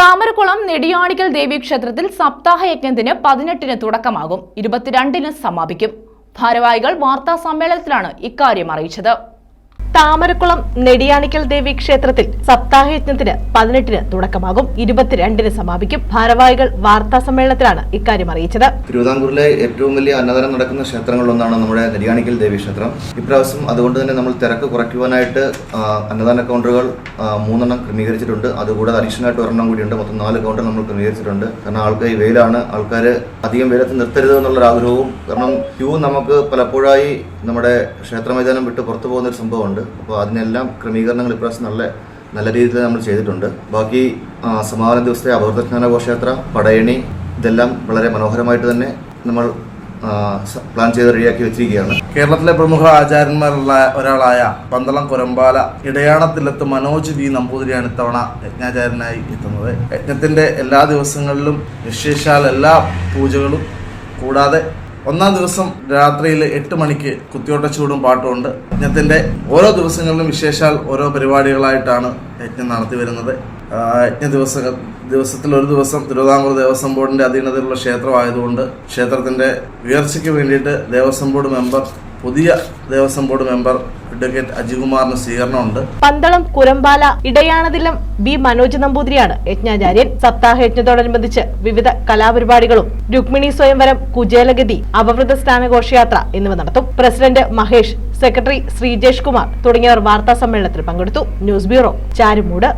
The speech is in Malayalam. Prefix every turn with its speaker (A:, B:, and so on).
A: താമരക്കുളം നെടിയാണിക്കൽ ദേവീക്ഷേത്രത്തിൽ സപ്താഹ യജ്ഞത്തിന് പതിനെട്ടിന് തുടക്കമാകും. ഇരുപത്തിരണ്ടിന് സമാപിക്കും. ഭാരവാഹികൾ വാർത്താ സമ്മേളനത്തിലാണ് ഇക്കാര്യം അറിയിച്ചത്.
B: താമരക്കുളം നെടിയാണിക്കൽ ദേവി ക്ഷേത്രത്തിൽ സപ്താഹയജ്ഞത്തിന് പതിനെട്ടിന് തുടക്കമാകും. ഇരുപത്തിരണ്ടിന് സമാപിക്കും. ഭാരവാഹികൾ വാർത്താ സമ്മേളനത്തിലാണ് ഇക്കാര്യം അറിയിച്ചത്.
C: തിരുവിതാംകൂറിലെ ഏറ്റവും വലിയ അന്നദാനം നടക്കുന്ന ക്ഷേത്രങ്ങളിലൊന്നാണ് നമ്മുടെ നെടിയാണിക്കൽ ദേവി ക്ഷേത്രം. ഇപ്രാവശ്യം അതുകൊണ്ട് തന്നെ നമ്മൾ തിരക്ക് കുറയ്ക്കുവാനായിട്ട് അന്നദാന കൗണ്ടറുകൾ മൂന്നെണ്ണം ക്രമീകരിച്ചിട്ടുണ്ട്. അതുകൂടാതെ അഡീഷണലായിട്ട് ഒരെണ്ണം കൂടിയുണ്ട്. മൊത്തം നാല് കൗണ്ടർ നമ്മൾ ക്രമീകരിച്ചിട്ടുണ്ട്. കാരണം ആൾക്കാർ ഈ വെയിലാണ്. ആൾക്കാർ അധികം വെയിലത്ത് നിർത്തരുത് എന്നുള്ളൊരു ആഗ്രഹവും കാരണം ക്യൂ നമുക്ക് പലപ്പോഴായി നമ്മുടെ ക്ഷേത്ര മൈതാനം വിട്ട് പുറത്തു പോകുന്ന ഒരു സംഭവമുണ്ട്. അപ്പോൾ അതിനെല്ലാം ക്രമീകരണങ്ങൾ ഇപ്രാവശ്യം നല്ല നല്ല രീതിയിൽ നമ്മൾ ചെയ്തിട്ടുണ്ട്. ബാക്കി സമാപന ദിവസത്തെ അപകടസ്നാന ഘോഷയാത്ര പടയണി ഇതെല്ലാം വളരെ മനോഹരമായിട്ട് തന്നെ നമ്മൾ പ്ലാൻ ചെയ്ത് റെഡിയാക്കി വെച്ചിരിക്കുകയാണ്.
D: കേരളത്തിലെ പ്രമുഖ ആചാര്യന്മാരുള്ള ഒരാളായ പന്തളം കുരമ്പാല ഇടയാണത്തിലെത്ത് മനോജ് വി. നമ്പൂതിരിയാണ് ഇത്തവണ യജ്ഞാചാര്യനായി എത്തുന്നത്. യജ്ഞത്തിന്റെ എല്ലാ ദിവസങ്ങളിലും വിശേഷാൽ എല്ലാ പൂജകളും കൂടാതെ ഒന്നാം ദിവസം രാത്രിയിൽ എട്ട് മണിക്ക് കുത്തിയോട്ട ചൂടും പാട്ടുമുണ്ട്. യജ്ഞത്തിന്റെ ഓരോ ദിവസങ്ങളിലും വിശേഷാൽ ഓരോ പരിപാടികളായിട്ടാണ് യജ്ഞം നടത്തി വരുന്നത്. യജ്ഞ ദിവസ ദിവസത്തിൽ ഒരു ദിവസം തിരുവിതാംകൂർ ദേവസ്വം ബോർഡിന്റെ അധീനതയിലുള്ള ക്ഷേത്രമായതുകൊണ്ട് ക്ഷേത്രത്തിന്റെ ഉയർച്ചയ്ക്ക് വേണ്ടിയിട്ട് ദേവസ്വം ബോർഡ് മെമ്പർ പുതിയ ദേവസ്വം ബോർഡ് മെമ്പർ അഡ്വക്കേറ്റ് അജികുമാറിന് സ്വീകരണമുണ്ട്.
B: പന്തളം കുരമ്പാല ഇടയാണതിലും ബി മനോജ് നമ്പൂതിരിയാണ്. യജ്ഞാചാര്യൻ സപ്താഹ യജ്ഞത്തോടനുബന്ധിച്ച് വിവിധ കലാപരിപാടികളും രുക്മിണി സ്വയംവരം കുചേലഗതി അപവൃത സ്ഥാന ഘോഷയാത്ര എന്നിവ നടത്തും. പ്രസിഡന്റ് മഹേഷ് സെക്രട്ടറി ശ്രീജേഷ് കുമാർ തുടങ്ങിയവർ വാർത്താ സമ്മേളനത്തിൽ പങ്കെടുത്തു. News bureau Charummood.